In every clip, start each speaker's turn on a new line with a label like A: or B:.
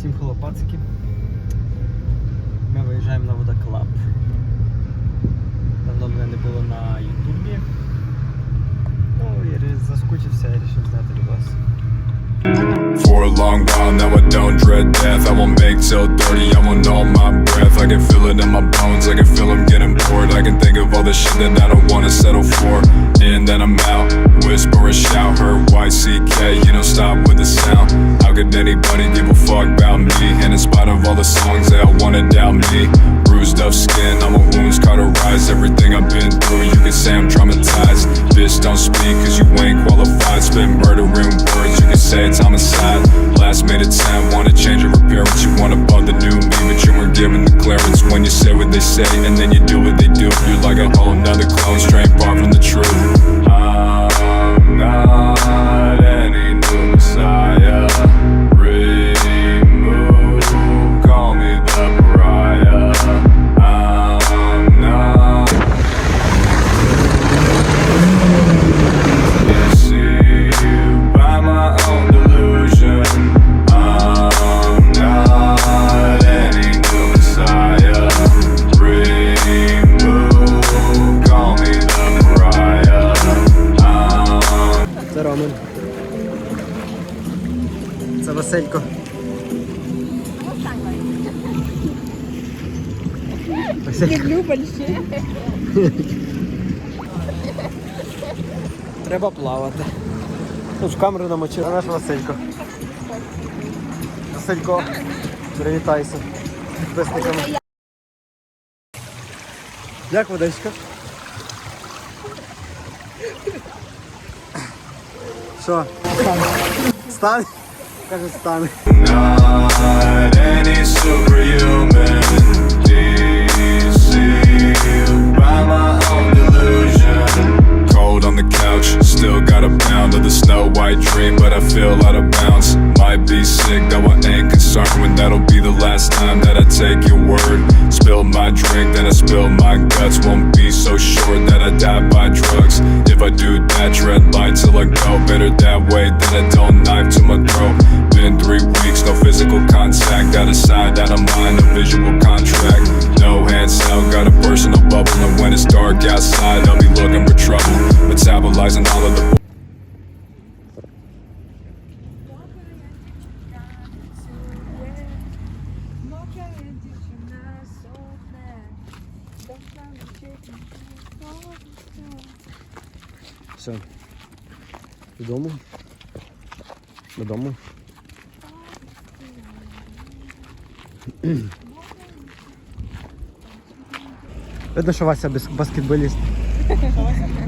A: Всім хлопацьки. Ми виїжджаємо на водоклаб. Давно мене не було на Ютубі. Ну і ре- заскучився і вирішив зняти відос.
B: For a long while now I don't dread death I won't make till 30, I won't know my breath I can feel it in my bones, I can feel them getting bored I can think of all the shit that I don't wanna settle for. And then I'm out, whisper or shout Her YCK, you don't stop with the sound. How could anybody give a fuck about me? And in spite of all the songs that wanna doubt me Bruised up skin, I'm a wounds cauterize Everything I've been through, you can say I'm traumatized when you say what they say And then you do what they do. You're like a whole nother clone, straight far from the truth
A: Василько.
C: Люблю большие.
A: Треба плавати. Тут в камеру намочив наш Василько. Василько, привітайся з підписниками. Як водичка? Що? Стане?
B: Not any superhuman by my own delusion. Cold on the couch, still got a pound of the snow white dream, but I feel out of bounds. Might be sick, though I ain't concerned when that'll be the last time that I take your word. My drink, then I my guts. Won't be so sure that I die by drugs. If I do that, red light till I go. Better that way than a dull knife to my throat physical contact. Out of sight, out of mind, no visual contract. No hands out, got a personal bubble. And when it's dark outside, I'll be looking for trouble. Metabolizing all of the
C: Моя дівчина сохне. Должна навчити
A: Все. Додому. Додому. Видно, що Вася баскетболіст.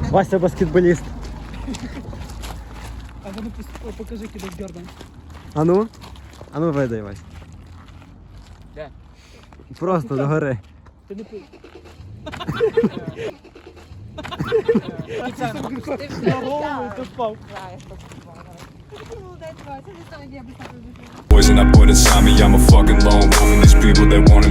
A: Вася баскетболіст.
D: А ну покажи кидок Джордан.
A: А ну? А ну видай, Вася.
D: Де?
A: Просто до гори.
D: Ти не пий.
C: На
D: голову ти впав.
B: poison I put inside me. I'm a they want